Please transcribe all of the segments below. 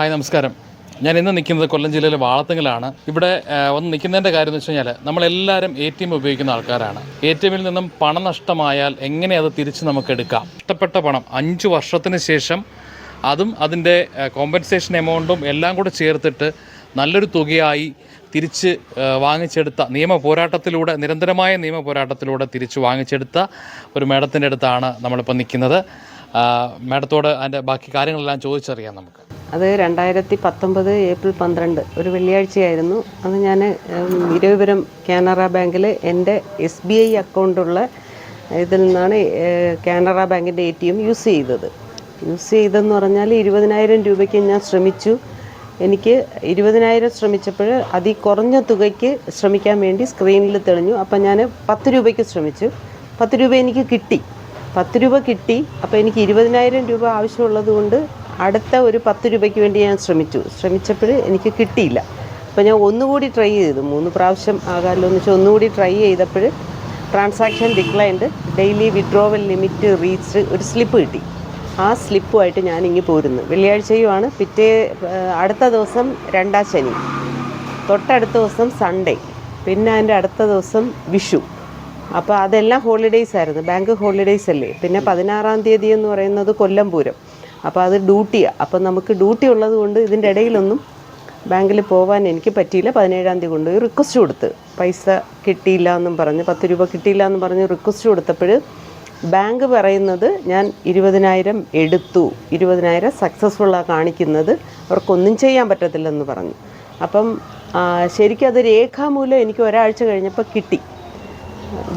Hi നമസ്കാരം. ഞാൻ ഇന്ന് നിൽക്കുന്നത് കൊല്ലം ജില്ലയിലെ വാളത്തുങ്കലാണ്. ഇവിടെ ഒന്ന് നിൽക്കുന്നതിന്റെ കാര്യം എന്ന് വെച്ച് കഴിഞ്ഞാൽ നമ്മളെല്ലാവരും എ ടി എം ഉപയോഗിക്കുന്ന ആൾക്കാരാണ്. എ ടി എമ്മിൽ നിന്നും പണം നഷ്ടമായാൽ എങ്ങനെ അത് തിരിച്ച് നമുക്ക് എടുക്കാം? നഷ്ടപ്പെട്ട പണം അഞ്ച് വർഷത്തിന് ശേഷം അതും അതിന്റെ കോമ്പൻസേഷൻ എമൗണ്ടും എല്ലാം കൂടെ ചേർത്തിട്ട് നല്ലൊരു തുകയായി തിരിച്ച് വാങ്ങിച്ചെടുത്ത നിയമ പോരാട്ടത്തിലൂടെ നിരന്തരമായ നിയമ പോരാട്ടത്തിലൂടെ തിരിച്ച് വാങ്ങിച്ചെടുത്ത ഒരു മേഡത്തിന്റെ അടുത്താണ് നമ്മളിപ്പോൾ നിൽക്കുന്നത്. മേഡത്തോട് അതിന്റെ ബാക്കി കാര്യങ്ങളെല്ലാം ചോദിച്ചറിയാം നമുക്ക്. അത് രണ്ടായിരത്തി പത്തൊമ്പത് ഏപ്രിൽ പന്ത്രണ്ട് ഒരു വെള്ളിയാഴ്ചയായിരുന്നു. അന്ന് ഞാൻ ഇരുവരും കാനറ ബാങ്കിൽ എന്റെ എസ് ബി ഐ അക്കൗണ്ടുള്ള ഇതിൽ നിന്നാണ് കാനറ ബാങ്കിന്റെ എ ടി എം യൂസ് ചെയ്തത്. യൂസ് ചെയ്തെന്ന് പറഞ്ഞാൽ ഇരുപതിനായിരം രൂപയ്ക്ക് ഞാൻ ശ്രമിച്ചു. എനിക്ക് ഇരുപതിനായിരം ശ്രമിച്ചപ്പോൾ അതി കുറഞ്ഞ തുകയ്ക്ക് ശ്രമിക്കാൻ വേണ്ടി സ്ക്രീനിൽ തെളിഞ്ഞു. അപ്പം ഞാൻ പത്ത് രൂപയ്ക്ക് ശ്രമിച്ചു. പത്ത് രൂപ എനിക്ക് കിട്ടി. പത്ത് രൂപ കിട്ടി. അപ്പോൾ എനിക്ക് ഇരുപതിനായിരം രൂപ ആവശ്യമുള്ളത് കൊണ്ട് അടുത്ത ഒരു പത്ത് രൂപയ്ക്ക് വേണ്ടി ഞാൻ ശ്രമിച്ചു. ശ്രമിച്ചപ്പോൾ എനിക്ക് കിട്ടിയില്ല. അപ്പോൾ ഞാൻ ഒന്നുകൂടി ട്രൈ ചെയ്തു. മൂന്ന് പ്രാവശ്യം ആകാമല്ലോ എന്ന് വെച്ചാൽ ഒന്നുകൂടി ട്രൈ ചെയ്തപ്പോൾ transaction declined daily withdrawal limit reach ഒരു സ്ലിപ്പ് കിട്ടി. ആ സ്ലിപ്പുമായിട്ട് ഞാൻ ഇങ്ങ് പോരുന്നു. വെള്ളിയാഴ്ചയുമാണ്. പിറ്റേ അടുത്ത ദിവസം രണ്ടാം ശനി. തൊട്ടടുത്ത ദിവസം സൺഡേ പിന്നെ അതിന്റെ അടുത്ത ദിവസം വിഷു. അപ്പോൾ അതെല്ലാം ഹോളിഡേയ്സ് ആയിരുന്നു. ബാങ്ക് ഹോളിഡേയ്സ് അല്ലേ? പിന്നെ പതിനാറാം തീയതി എന്ന് പറയുന്നത് കൊല്ലം പൂരം. അപ്പോൾ അത് ഡ്യൂട്ടിയാണ് അപ്പം നമുക്ക് ഡ്യൂട്ടി ഉള്ളത് കൊണ്ട് ഇതിന്റെ ഇടയിലൊന്നും ബാങ്കിൽ പോകാൻ എനിക്ക് പറ്റിയില്ല. പതിനേഴാം തീയതി കൊണ്ടുപോയി റിക്വസ്റ്റ് കൊടുത്ത്. പൈസ കിട്ടിയില്ല എന്നും പറഞ്ഞ് പത്ത് രൂപ കിട്ടിയില്ല എന്നും പറഞ്ഞ് റിക്വസ്റ്റ് കൊടുത്തപ്പോൾ ബാങ്ക് പറയുന്നത് ഞാൻ ഇരുപതിനായിരം എടുത്തു. ഇരുപതിനായിരം സക്സസ്ഫുള്ളാണ് കാണിക്കുന്നത്. അവർക്കൊന്നും ചെയ്യാൻ പറ്റത്തില്ലെന്ന് പറഞ്ഞു. അപ്പം ശരിക്കും അത് രേഖാമൂലം എനിക്ക് ഒരാഴ്ച കഴിഞ്ഞപ്പോൾ കിട്ടി.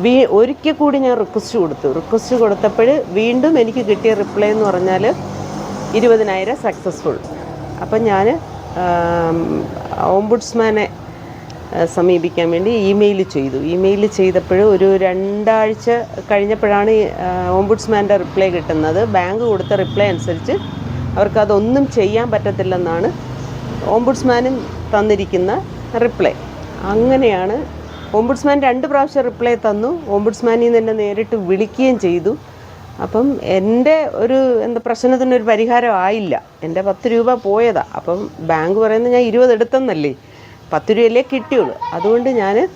വീ ഒരിക്കൽ കൂടി ഞാൻ റിക്വസ്റ്റ് കൊടുത്തു. റിക്വസ്റ്റ് കൊടുത്തപ്പോൾ വീണ്ടും എനിക്ക് കിട്ടിയ റിപ്ലൈ എന്ന് പറഞ്ഞാൽ ഇരുപതിനായിരം സക്സസ്ഫുൾ അപ്പം ഞാൻ ഓംബുഡ്സ്മാനെ സമീപിക്കാൻ വേണ്ടി ഇമെയിൽ ചെയ്തു. ഇമെയിൽ ചെയ്തപ്പോൾ ഒരു രണ്ടാഴ്ച കഴിഞ്ഞപ്പോഴാണ് ഓംബുഡ്സ്മാന്റെ റിപ്ലൈ കിട്ടുന്നത്. ബാങ്ക് കൊടുത്ത റിപ്ലൈ അനുസരിച്ച് അവർക്ക് അതൊന്നും ചെയ്യാൻ പറ്റത്തില്ലെന്നാണ് ഓംബുഡ്സ്മാനും തന്നിരിക്കുന്ന റിപ്ലൈ അങ്ങനെയാണ് ഓംബുഡ്സ്മാൻ രണ്ട് പ്രാവശ്യം റിപ്ലൈ തന്നു. ഓംബുഡ്സ്മാനിൽ നിന്ന് എന്നെ നേരിട്ട് വിളിക്കുകയും ചെയ്തു. അപ്പം എന്റെ ഒരു എന്താ പ്രശ്നത്തിനൊരു പരിഹാരം ആയില്ല. എന്റെ പത്ത് രൂപ പോയതാ. അപ്പം ബാങ്ക് പറയുന്നത് ഞാൻ ഇരുപത് എടുത്തെന്നല്ലേ. പത്ത് രൂപയല്ലേ കിട്ടിയുള്ളൂ. അതുകൊണ്ട് ഞാൻ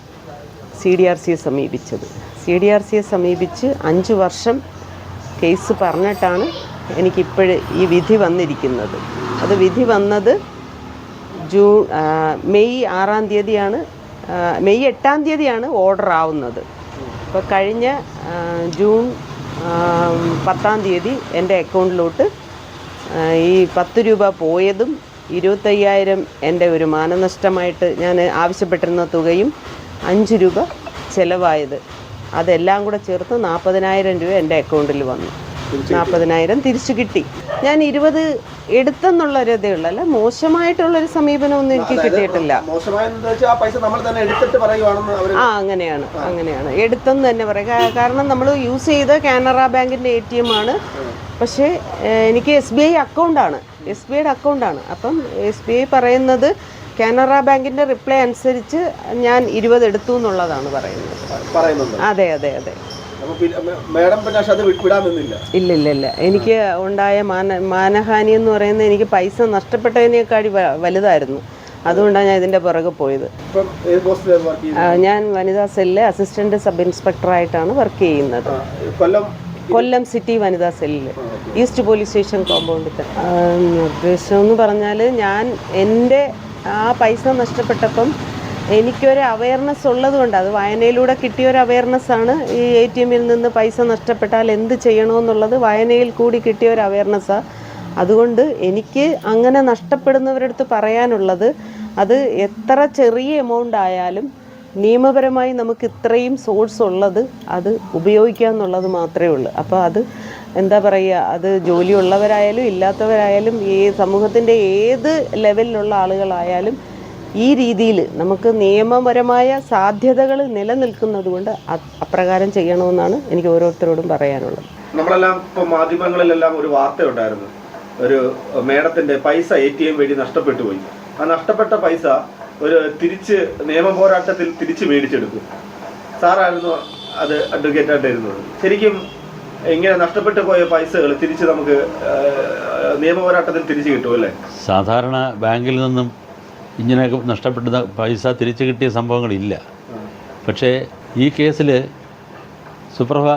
സി ഡി ആർ സിയെ സമീപിച്ചത്. സി ഡി ആർ സിയെ സമീപിച്ച് അഞ്ച് വർഷം കേസ് പറഞ്ഞിട്ടാണ് എനിക്കിപ്പോഴ് ഈ വിധി വന്നിരിക്കുന്നത്. അത് വിധി വന്നത് ജൂൺ മെയ് ആറാം തീയതിയാണ് മെയ് എട്ടാം തീയതിയാണ് ഓർഡർ ആവുന്നത് അപ്പോൾ കഴിഞ്ഞ ജൂൺ പത്താം തീയതി എന്റെ അക്കൗണ്ടിലോട്ട് ഈ പത്ത് രൂപ പോയതും ഇരുപത്തയ്യായിരം എന്റെ ഒരു മാനനഷ്ടമായിട്ട് ഞാൻ ആവശ്യപ്പെട്ടിരുന്ന തുകയും അഞ്ച് രൂപ ചിലവായത്. അതെല്ലാം കൂടെ ചേർത്ത് നാൽപ്പതിനായിരം രൂപ എന്റെ അക്കൗണ്ടിൽ വന്നു. നാൽപ്പതിനായിരം തിരിച്ചു കിട്ടി. ഞാൻ ഇരുപത് എടുത്തെന്നുള്ളൊരു ഇതേ ഉള്ളൂ. അല്ല മോശമായിട്ടുള്ളൊരു സമീപനമൊന്നും എനിക്ക് കിട്ടിയിട്ടില്ല. ആ അങ്ങനെയാണ് അങ്ങനെയാണ്. എടുത്തെന്ന് തന്നെ പറയാം. കാരണം നമ്മൾ യൂസ് ചെയ്ത കാനറ ബാങ്കിന്റെ എ ടി എം ആണ്. പക്ഷേ എനിക്ക് എസ് ബി ഐ അക്കൗണ്ടാണ്. എസ് ബി ഐയുടെ അക്കൗണ്ടാണ്. അപ്പം എസ് ബി ഐ പറയുന്നത് കാനറ ബാങ്കിന്റെ റിപ്ലൈ അനുസരിച്ച് ഞാൻ ഇരുപത് എടുത്തു എന്നുള്ളതാണ് പറയുന്നത്. അതെ അതെ അതെ. ഇല്ല ഇല്ല ഇല്ല. എനിക്ക് ഉണ്ടായ മാന മാനഹാനി എന്ന് പറയുന്നത് എനിക്ക് പൈസ നഷ്ടപ്പെട്ടതിനേക്കാൾ വലുതായിരുന്നു. അതുകൊണ്ടാണ് ഞാൻ ഇതിന്റെ പുറകെ പോയത്. ഞാൻ വനിതാ സെല്ലിലെ അസിസ്റ്റന്റ് സബ് ഇൻസ്പെക്ടർ ആയിട്ടാണ് വർക്ക് ചെയ്യുന്നത്. കൊല്ലം സിറ്റി വനിതാ സെല്ലിൽ ഈസ്റ്റ് പോലീസ് സ്റ്റേഷൻ കോമ്പൗണ്ടിൽ. നിർദ്ദേശം എന്ന് പറഞ്ഞാൽ ഞാൻ എന്റെ ആ പൈസ നഷ്ടപ്പെട്ടപ്പം എനിക്കൊരു അവയർനെസ് ഉള്ളതുകൊണ്ട് അത് വായനയിലൂടെ കിട്ടിയൊരു അവയർനെസ് ആണ്. ഈ എ ടി എമ്മിൽ നിന്ന് പൈസ നഷ്ടപ്പെട്ടാൽ എന്ത് ചെയ്യണമെന്നുള്ളത് വായനയിൽ കൂടി കിട്ടിയ ഒരു അവയർനെസ്സാണ് അതുകൊണ്ട് എനിക്ക് അങ്ങനെ നഷ്ടപ്പെടുന്നവരടുത്ത് പറയാനുള്ളത് അത് എത്ര ചെറിയ എമൗണ്ട് ആയാലും നിയമപരമായി നമുക്ക് ഇത്രയും സോഴ്സ് ഉള്ളത് അത് ഉപയോഗിക്കുക എന്നുള്ളത് മാത്രമേ ഉള്ളൂ. അപ്പോൾ അത് എന്താ പറയുക അത് ജോലിയുള്ളവരായാലും ഇല്ലാത്തവരായാലും ഈ സമൂഹത്തിന്റെ ഏത് ലെവലിലുള്ള ആളുകളായാലും ഈ രീതിയിൽ നമുക്ക് നിയമപരമായ സാധ്യതകൾ നിലനിൽക്കുന്നത് കൊണ്ട് അപ്രകാരം ചെയ്യണമെന്നാണ് എനിക്ക് ഓരോരുത്തരോടും പറയാനുള്ളത്. നമ്മളെല്ലാം ഇപ്പൊ മാധ്യമങ്ങളിലെല്ലാം ഒരു വാർത്ത ഉണ്ടായിരുന്നു. ഒരു മേഡത്തിന്റെ പൈസ എ ടി എം വഴി നഷ്ടപ്പെട്ടു പോയി. ആ നഷ്ടപ്പെട്ട പൈസ ഒരു തിരിച്ച് നിയമ പോരാട്ടത്തിൽ തിരിച്ച് മേടിച്ചെടുക്കും സാറായിരുന്നു അത് അഡ്വക്കേറ്റ് ആയിട്ടിരുന്നത്. ശരിക്കും എങ്ങനെ നഷ്ടപ്പെട്ടു പോയ പൈസകൾ തിരിച്ച് നമുക്ക് നിയമ പോരാട്ടത്തിൽ തിരിച്ചു കിട്ടും അല്ലേ? സാധാരണ ബാങ്കിൽ നിന്നും ഇങ്ങനെയൊക്കെ നഷ്ടപ്പെട്ട പൈസ തിരിച്ചു കിട്ടിയ സംഭവങ്ങളില്ല. പക്ഷേ ഈ കേസിൽ സുപ്രഭ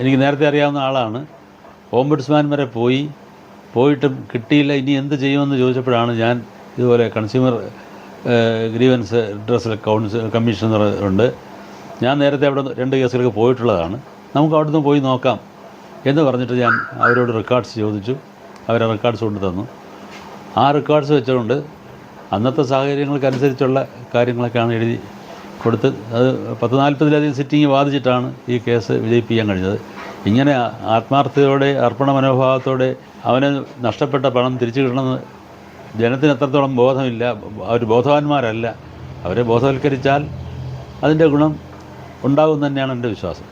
എനിക്ക് നേരത്തെ അറിയാവുന്ന ആളാണ്. ഓംബുഡ്സ്മാൻ വരെ പോയി. പോയിട്ടും കിട്ടിയില്ല. ഇനി എന്ത് ചെയ്യുമെന്ന് ചോദിച്ചപ്പോഴാണ് ഞാൻ ഇതുപോലെ consumer grievance dress council commissioner ഉണ്ട്. ഞാൻ നേരത്തെ അവിടെ രണ്ട് കേസുകൾക്ക് പോയിട്ടുള്ളതാണ്. നമുക്ക് അവിടുന്ന് പോയി നോക്കാം എന്ന് പറഞ്ഞിട്ട് ഞാൻ അവരോട് റെക്കോർഡ്സ് ചോദിച്ചു. അവരെ റെക്കോർഡ്സ് കൊണ്ട് തന്നു ആ റെക്കോർഡ്സ് വെച്ചുകൊണ്ട് അന്നത്തെ സാഹചര്യങ്ങൾക്കനുസരിച്ചുള്ള കാര്യങ്ങളൊക്കെയാണ് എഴുതി കൊടുത്ത് അത് പത്ത് നാൽപ്പതിലധികം സിറ്റിംഗ് വാദിച്ചിട്ടാണ് ഈ കേസ് വിജയിപ്പിക്കാൻ കഴിഞ്ഞത്. ഇങ്ങനെ ആത്മാർത്ഥതയോടെ അർപ്പണ മനോഭാവത്തോടെ അവന് നഷ്ടപ്പെട്ട പണം തിരിച്ചു കിട്ടണമെന്ന് ജനത്തിന് എത്രത്തോളം ബോധമില്ല അവർ ബോധവാന്മാരല്ല അവരെ ബോധവൽക്കരിച്ചാൽ അതിന്റെ ഗുണം ഉണ്ടാകും തന്നെയാണ് എന്റെ വിശ്വാസം.